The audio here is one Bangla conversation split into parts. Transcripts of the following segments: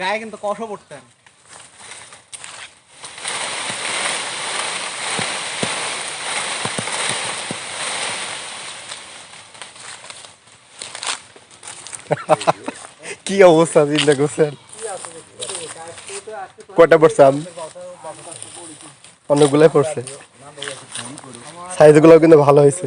গায়ে কিন্তু কষও পড়তেন কি অবস্থা চিন্তা করছেন কয়টা পড়ছে অনেকগুলাই পড়ছে। সাইজগুলো কিন্তু ভালো হয়েছে।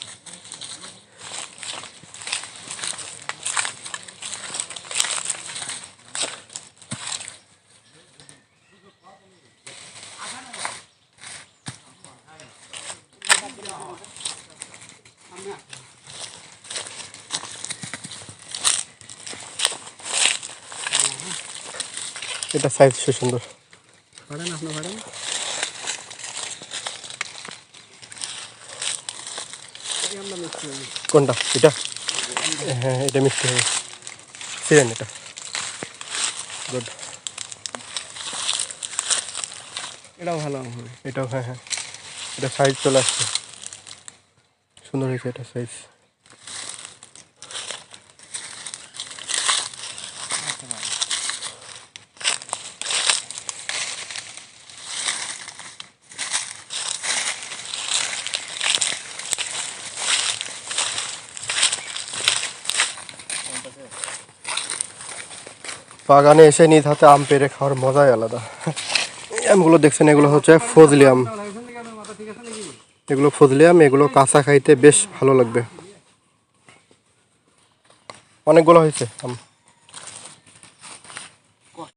এটা সাইজ সে সুন্দর। পারেন আপনি পারেন। আমরা মিষ্টি হবে। কোনটা? এটা? হ্যাঁ এটা মিষ্টি হবে। ছিলেন এটা। গুড এটাও ভালো আম হবে। এটাও হ্যাঁ হ্যাঁ। এটা সাইজ চলে আসছে। সুন্দর হয়েছে এটা সাইজ বাগানে এসে নিজ হাতে আম পেরে খাওয়ার মজাই আলাদা। আমগুলো দেখছেন, এগুলো হচ্ছে ফজলি আম। এগুলো ফজলি আম এগুলো কাঁচা খাইতে বেশ ভালো লাগবে। অনেকগুলো হয়েছে আম।